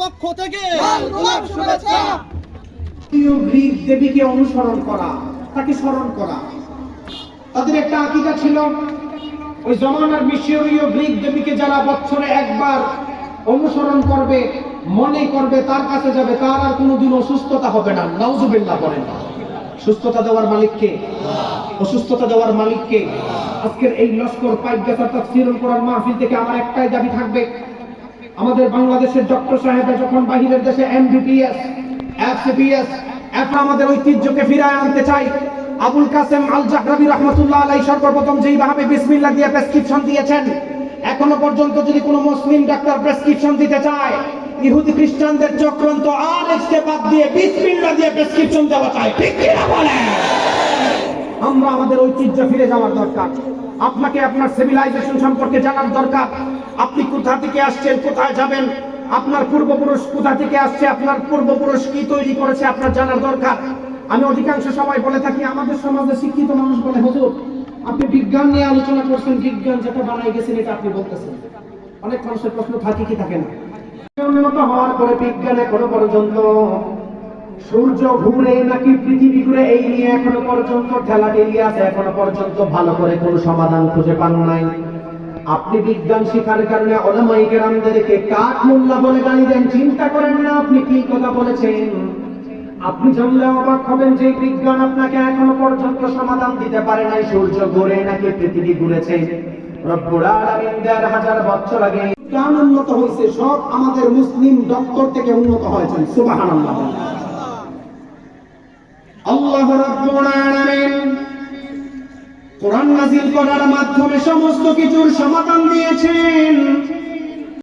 পক্ষ থেকে গোলাপ শুভেচ্ছা। প্রিয় গ্রিক দেবীকে অনুসরণ করা তাকে স্মরণ করা। তাদের একটা আকিদা ছিল ওই জমানার মিশরীয় গ্রিক দেবীকে যারা বছরে একবার অনুসরণ করবে মনে করবে তার কাছে যাবে তার আর কোনোদিন অসুস্থতা হবে না। নাউজুবিল্লাহ বলেন। সুস্থতা দেওয়ার মালিককে অসুস্থতা দেওয়ার মালিককে আজকের এই লস্কর পাইক গাছার তাফসীরুল কোরআন মাহফিল থেকে আমার একটাই দাবি থাকবে। আমাদের বাংলাদেশের ডক্টর সাহেবরা যখন বাহিরের দেশে এমবিবিএস এফসিবিএস এখন আমাদের ঐতিহ্যকে ফিরায় আনতে চাই। আবুল কাসেম আল জাহরাবি রহমতুল্লাহ আলাই সর্বপ্রথম যেইভাবে বিসমিল্লা দিয়ে প্রেসক্রিপশন দিয়েছেন, এখনও পর্যন্ত যদি কোনো মুসলিম ডাক্তার প্রেসক্রিপশন দিতে চায় ইহুদি খ্রিস্টানদের চক্রান্ত আর এসকে বাদ দিয়ে বিসমিল্লাহ দিয়ে প্রেসক্রিপশন দেওয়া চাই। ঠিক কিনা বলেন? আমরা আমাদের ঐতিহ্য ফিরে যাওয়ার দরকার। আপনাকে আপনার সিভিলাইজেশন সম্পর্কে জানার দরকার। আপনি কোথা থেকে আসছেন, কোথায় যাবেন? আপনার পূর্বপুরুষ কোথা থেকে আসছে, আপনার পূর্বপুরুষ কি তৈরি করেছে, আপনার জানার দরকার। আমি অধিকাংশ সময় বলে থাকি, আমাদের সমাজে শিক্ষিত মানুষ বলে, হুজুর, আপনি বিজ্ঞান নিয়ে আলোচনা করছেন, বিজ্ঞান যেটা বানাই গেছেন, এটা আপনি বলতেছেন। অনেক মানুষের প্রশ্ন থাকে কি, থাকে না। উন্নত হওয়ার পরে বিজ্ঞান এখনও পর্যন্ত সূর্য ঘুরে নাকি পৃথিবী ঘুরে এই নিয়ে এখনও পর্যন্ত ঠেলা ঠেলি আছে, এখনও পর্যন্ত ভালো করে কোনো সমাধান খুঁজে পান নাই। আপনি বিজ্ঞান শিখার কারণে ওলামাই কেরামদেরকে কাঠ মোল্লা বলে গালি দেন, চিন্তা করেন না আপনি কি কথা বলেছেন। আপনি জানলে অবাক হবেন যে বিজ্ঞান আপনাকে এখনও পর্যন্ত সমাধান দিতে পারে নাই, সূর্য ঘুরে নাকি পৃথিবী ঘুরেছে। রব্বুল আলামিন হাজার বছর আগে বিজ্ঞান উন্নত হয়েছে, সব আমাদের মুসলিম ডক্টর থেকে উন্নত হয়েছে সুবহানাল্লাহ। আল্লাহ কোরআন নাজিল করার মাধ্যমে সমস্ত কিছুর সমাধান দিয়েছেন।